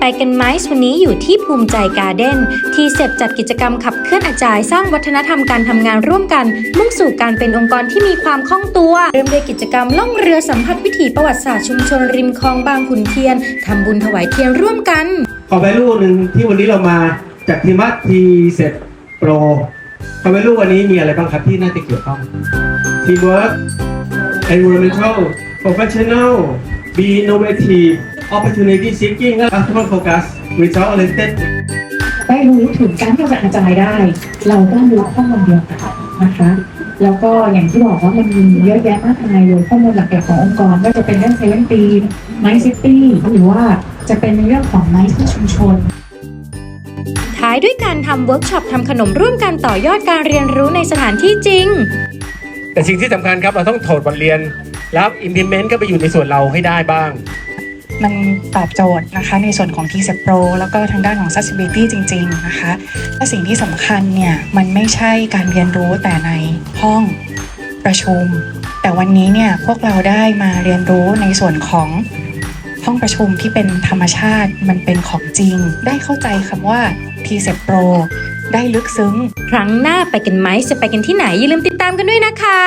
ไปกันไหมวันนี้อยู่ที่ภูมิใจการ์เด้น ที่เสพจัดกิจกรรมขับเคลื่อนอาจายสร้างวัฒนธรรมการทำงานร่วมกัน มุ่งสู่การเป็นองค์กรที่มีความคล่องตัว เริ่มด้วยกิจกรรมล่องเรือสัมผัสวิถีประวัติศาสตร์ชุมชนริมคลองบางขุนเทียนทำบุญถวายเทียนร่วมกัน ขอแวลูหนึ่งที่วันนี้เรามาจากทีมัตทีเซ็ตโปรขอแวลูวันนี้มีอะไรบ้างครับที่น่าจะเกี่ยวข้อง Teamwork Environmental Professional Be Innovative Opportunity Seeking และ Customer Focus Result Oriented ได้รู้ถึงการที่เราจะกระจายได้ เราต้องรู้ข้อมูลเดียวกันนะคะ แล้วก็อย่างที่บอกว่ามันมีเยอะแยะมากมายเลยข้อมูลหลักๆขององค์กรก็จะเป็นเรื่องเซเว่นปีไมซิตี้หรือว่าจะเป็นในเรื่องของไมซ์ชุมชนท้ายด้วยการทำเวิร์กช็อปทำขนมร่วมกันต่อยอดการเรียนรู้ในสถานที่จริง แต่สิ่งที่สำคัญครับเราต้องโถดบทเรียนแล้ว implement ก็ไปอยู่ในส่วนเราให้ได้บ้าง มันตอบโจทย์นะคะในส่วนของ t c e p Pro แล้วก็ทางด้านของ Accessibility จริง ๆ นะคะและสิ่งที่สำคัญเนี่ย มันไม่ใช่การเรียนรู้แต่ในห้องประชุม แต่วันนี้เนี่ย พวกเราได้มาเรียนรู้ในส่วนของห้องประชุมที่เป็นธรรมชาติมันเป็นของจริง ได้เข้าใจคำว่า t c e p Pro ได้ลึกซึ้ง ครั้งหน้าไปกันไหมจะไปกันที่ไหนอย่าลืมติดตามกันด้วยนะคะ